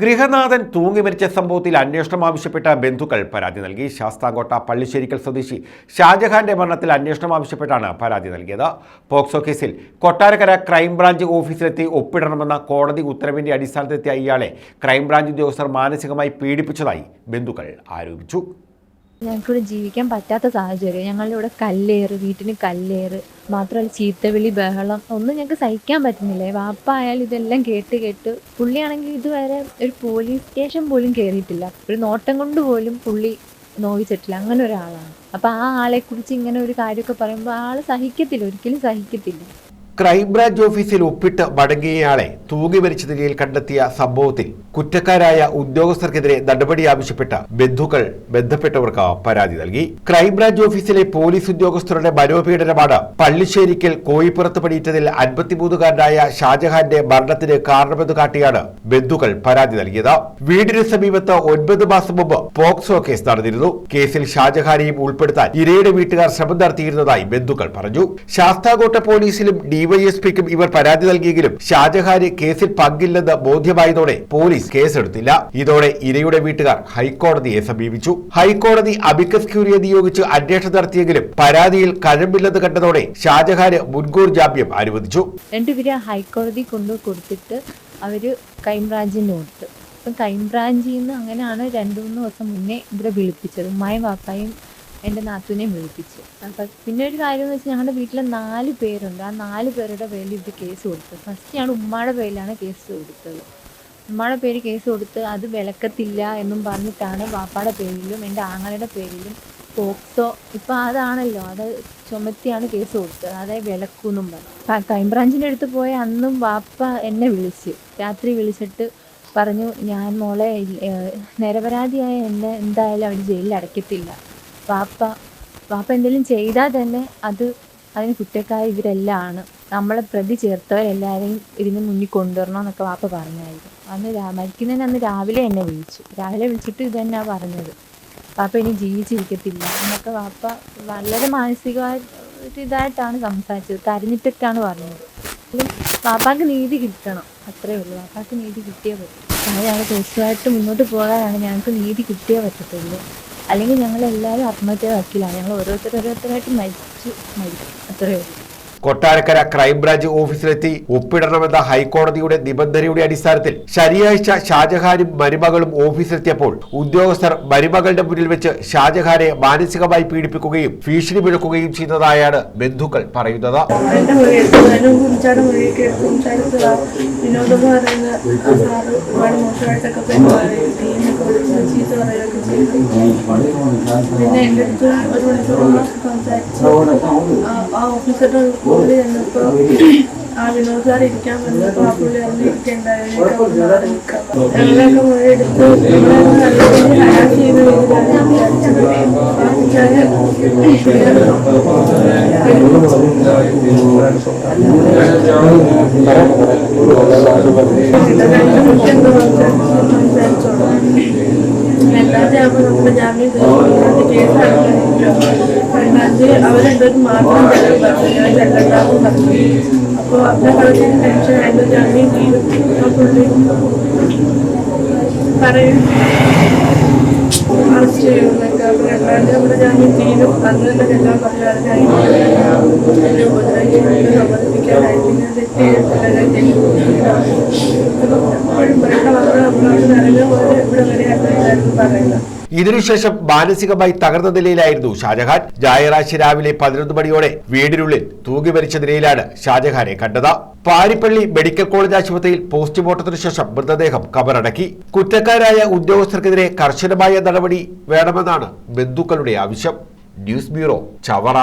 ഗൃഹനാഥൻ തൂങ്ങി മരിച്ച സംഭവത്തിൽ അന്വേഷണം ആവശ്യപ്പെട്ട ബന്ധുക്കൾ പരാതി നൽകി. ശാസ്താംകോട്ട പള്ളിശ്ശേരിക്കൽ സ്വദേശി ഷാജഹാന്റെ മരണത്തിൽ അന്വേഷണം ആവശ്യപ്പെട്ടാണ് പരാതി നൽകിയത്. പോക്സോ കേസിൽ കൊട്ടാരക്കര ക്രൈംബ്രാഞ്ച് ഓഫീസിലെത്തി ഒപ്പിടണമെന്ന കോടതി ഉത്തരവിന്റെ അടിസ്ഥാനത്തിലെത്തിയ ഇയാളെ ക്രൈംബ്രാഞ്ച് ഉദ്യോഗസ്ഥർ മാനസികമായി പീഡിപ്പിച്ചതായി ബന്ധുക്കൾ ആരോപിച്ചു. ഞങ്ങൾക്കിവിടെ ജീവിക്കാൻ പറ്റാത്ത സാഹചര്യം. ഞങ്ങളുടെ ഇവിടെ കല്ലേറ് വീട്ടിന് കല്ലേറ് മാത്രമല്ല ചീത്തവിളി ബഹളം ഒന്നും ഞങ്ങൾക്ക് സഹിക്കാൻ പറ്റുന്നില്ല. വാപ്പ ആയാലും ഇതെല്ലാം കേട്ട് കേട്ട് പുള്ളിയാണെങ്കിൽ ഇതുവരെ ഒരു പോലീസ് സ്റ്റേഷൻ പോലും കയറിയിട്ടില്ല. ഒരു നോട്ടം കൊണ്ട് പോലും പുള്ളി നോവിച്ചിട്ടില്ല അങ്ങനെ ഒരാളാണ്. അപ്പം ആ ആളെക്കുറിച്ച് ഇങ്ങനെ ഒരു കാര്യമൊക്കെ പറയുമ്പോൾ ആൾ സഹിക്കത്തില്ല. ഒരിക്കലും സഹിക്കത്തില്ല. ക്രൈംബ്രാഞ്ച് ഓഫീസിൽ ഒപ്പിട്ട് മടങ്ങിയയാളെ തൂങ്ങി മരിച്ച നിലയിൽ കണ്ടെത്തിയ സംഭവത്തിൽ കുറ്റക്കാരായ ഉദ്യോഗസ്ഥർക്കെതിരെ നടപടി ആവശ്യപ്പെട്ട ബന്ധുക്കൾ ബന്ധപ്പെട്ടവർക്ക് പരാതി നൽകി. ക്രൈംബ്രാഞ്ച് ഓഫീസിലെ പോലീസ് ഉദ്യോഗസ്ഥരുടെ മനോപീഡനമാണ് പള്ളിശ്ശേരിക്കൽ കോഴിപ്പുറത്ത് പണിയിട്ടതിൽ അൻപത്തിമൂന്നുകാരനായ ഷാജഹാന്റെ മരണത്തിന് കാരണമെന്ന് കാട്ടിയാണ് ബന്ധുക്കൾ പരാതി നൽകിയത്. വീടിന് സമീപത്ത് ഒൻപത് മാസം മുമ്പ് പോക്സോ കേസ് നടന്നിരുന്നു. കേസിൽ ഷാജഹാനെയും ഉൾപ്പെടുത്താൻ ഇരയുടെ വീട്ടുകാർ ശ്രമം നടത്തിയിരുന്നതായി ബന്ധുക്കൾ പറഞ്ഞു. ശാസ്താകോട്ട പോലീസിലും ഡിവൈഎസ്പിക്കും ഇവർ പരാതി നൽകിയെങ്കിലും ഷാജഹാന് കേസിൽ പങ്കില്ലെന്ന് ബോധ്യമായതോടെ പോലീസ് കേസെടുത്തില്ല. ഇതോടെ ഇരയുടെ വീട്ടുകാർ ഹൈക്കോടതിയെ സമീപിച്ചു. ഹൈക്കോടതി അബിക്കസ് ക്യൂരിയെ നിയോഗിച്ച് അന്വേഷണം നടത്തിയെങ്കിലും പരാതിയിൽ കഴമ്പില്ലെന്ന് കണ്ടതോടെ ഷാജഹാന് മുൻകൂർ ജാമ്യം അനുവദിച്ചു. രണ്ടുപേരെ ഹൈക്കോടതി കൊണ്ടു കൊടുത്തിട്ട് അവർ ക്രൈംബ്രാഞ്ചിന് കൊടുത്തു. അപ്പം ക്രൈംബ്രാഞ്ചിൽ നിന്ന് അങ്ങനെയാണ് രണ്ടു മൂന്ന് ദിവസം മുന്നേ ഇവിടെ വിളിപ്പിച്ചത്. ഉമ്മായും വാപ്പായും എന്റെ നാത്തുവിനെയും വിളിപ്പിച്ചു. അപ്പം പിന്നെ ഒരു കാര്യം എന്ന് വെച്ചാൽ ഞങ്ങളുടെ വീട്ടിൽ നാല് പേരുണ്ട്. ആ നാല് പേരുടെ പേരിൽ ഇവർ കേസ് കൊടുത്തു ഫസ്റ്റ് ഞാൻ ഉമ്മയുടെ പേരിലാണ് കേസ് കൊടുത്തത്. ഉമ്മയുടെ പേര് കേസ് കൊടുത്ത് അത് വിലക്കത്തില്ല എന്നും പറഞ്ഞിട്ടാണ് വാപ്പായുടെ പേരിലും എന്റെ ആങ്ങളുടെ പേരിലും പോക്സോ ഇപ്പം അതാണല്ലോ. അത് ചുമത്തിയാണ് കേസ് കൊടുത്തത്. അതായത് വിലക്കൂന്നും പറഞ്ഞു. ക്രൈംബ്രാഞ്ചിന്റെ അടുത്ത് പോയ അന്നും വാപ്പ എന്നെ വിളിച്ച്. രാത്രി വിളിച്ചിട്ട് പറഞ്ഞു ഞാൻ മോളെ നിരപരാധിയായ എന്നെ എന്തായാലും അവർ ജയിലിൽ അടയ്ക്കത്തില്ല വാപ്പ വാപ്പ എന്തെങ്കിലും ചെയ്താൽ തന്നെ അത് അതിന് കുറ്റക്കാർ ഇവരെല്ലാം ആണ് നമ്മളെ പ്രതി ചേർത്തവരെല്ലാവരെയും ഇതിന് മുന്നിൽ കൊണ്ടുവരണം എന്നൊക്കെ വാപ്പ പറഞ്ഞായിരുന്നു. അന്ന് മരിക്കുന്നതിന് അന്ന് രാവിലെ എന്നെ വിളിച്ചു. രാവിലെ വിളിച്ചിട്ട് ഇത് തന്നെയാണ് പറഞ്ഞത്. വാപ്പ ഇനി ജീവിച്ചിരിക്കത്തില്ല എന്നൊക്കെ വാപ്പ വളരെ മാനസികമായ ഒരു ഇതായിട്ടാണ് സംസാരിച്ചത്. കരഞ്ഞിട്ടൊക്കെയാണ് പറഞ്ഞത്. വാപ്പാക്ക് നീതി കിട്ടണം. അത്രേ ഉള്ളൂ. വാപ്പാക്ക് നീതി കിട്ടിയേ പറ്റും. ഞങ്ങൾ തീർച്ചയായിട്ടും മുന്നോട്ട് പോകാനാണ് ഞങ്ങൾക്ക് നീതി കിട്ടിയേ പറ്റത്തുള്ളൂ. അല്ലെങ്കിൽ ഞങ്ങൾ എല്ലാവരും ആത്മഹത്യ വാക്കില്ല ഞങ്ങൾ ഓരോരുത്തർ ഓരോരുത്തരായിട്ട് മരിച്ചു. മരിക്കും അത്രയേ ഉള്ളൂ. കൊട്ടാരക്കര ക്രൈംബ്രാഞ്ച് ഓഫീസിലെത്തി ഒപ്പിടണമെന്ന ഹൈക്കോടതിയുടെ നിബന്ധനയുടെ അടിസ്ഥാനത്തിൽ ശനിയാഴ്ച ഷാജഹാനും മരുമകളും ഓഫീസിലെത്തിയപ്പോൾ ഉദ്യോഗസ്ഥർ മരുമകളുടെ മുന്നിൽ വെച്ച് ഷാജഹാനെ മാനസികമായി പീഡിപ്പിക്കുകയും ഭീഷണി മുഴക്കുകയും ചെയ്തതായാണ് ബന്ധുക്കൾ പറയുന്നത്. വിനോദം പറയുന്ന ഒരുപാട് മോശമായിട്ടൊക്കെ ചീത്ത പറയുകയൊക്കെ ചെയ്തു പിന്നെ എന്റെ അടുത്ത് ഒരു മണിക്കൂറോളം സംസാരിച്ചു ആ- ഓഫീസറുടെ ചെന്നപ്പോൾ ആ വിനോദ് സാർ ഇരിക്കാൻ വന്നപ്പോൾ ആ പുള്ളി അവിടെ ഇരിക്കണ്ടായിരുന്നു ഞങ്ങളെയൊക്കെ മൊഴി എടുത്ത് നമ്മളെ നല്ല രീതിയിൽ ഹരാസ് ചെയ്ത രീതിയിലാണ് സംസാരിച്ചത് രണ്ടാമത്തെ ആകുമ്പോൾ നമ്മുടെ ജാമ്യം തീർന്നു കേസ് രണ്ടാമത്തെ അവരെന്തോരും മാത്രം ചെല്ലണ്ടാവും പറഞ്ഞു അപ്പോൾ അതിനെ കളിച്ച് ടെൻഷൻ ആയിട്ട് ജാമ്യം പുള്ളി പറയും അറസ്റ്റ് അപ്പോൾ രണ്ടാമത്തെ നമ്മുടെ ജാമ്യം തീരും അന്ന് തന്നെ ചെല്ലാൻ പറഞ്ഞു അത് കഴിഞ്ഞ് ഉപദ്രവിക്കുന്നുണ്ട് സമ്മതിപ്പിക്കാനായി പിന്നെ തെറ്റ് ചെയ്തിട്ടില്ല എപ്പോഴും പറയേണ്ട മക്കൾ നമ്മളോട് നിറഞ്ഞ പോലെ ഇവിടെ വരെയായിരുന്നു പറയുന്നത് ഇതിനുശേഷം മാനസികമായി തകർന്ന നിലയിലായിരുന്നു ഷാജഹാൻ. ഞായറാഴ്ച രാവിലെ പതിനൊന്ന് മണിയോടെ വീടിനുള്ളിൽ തൂങ്ങി മരിച്ച നിലയിലാണ് ഷാജഹാനെ കണ്ടത്. പാരിപ്പള്ളി മെഡിക്കൽ കോളേജ് ആശുപത്രിയിൽ പോസ്റ്റ്മോർട്ടത്തിനു ശേഷം മൃതദേഹം കബറടക്കി. കുറ്റക്കാരായ ഉദ്യോഗസ്ഥർക്കെതിരെ കർശനമായ നടപടി വേണമെന്നാണ് ബന്ധുക്കളുടെ ആവശ്യം. News bureau Chavara.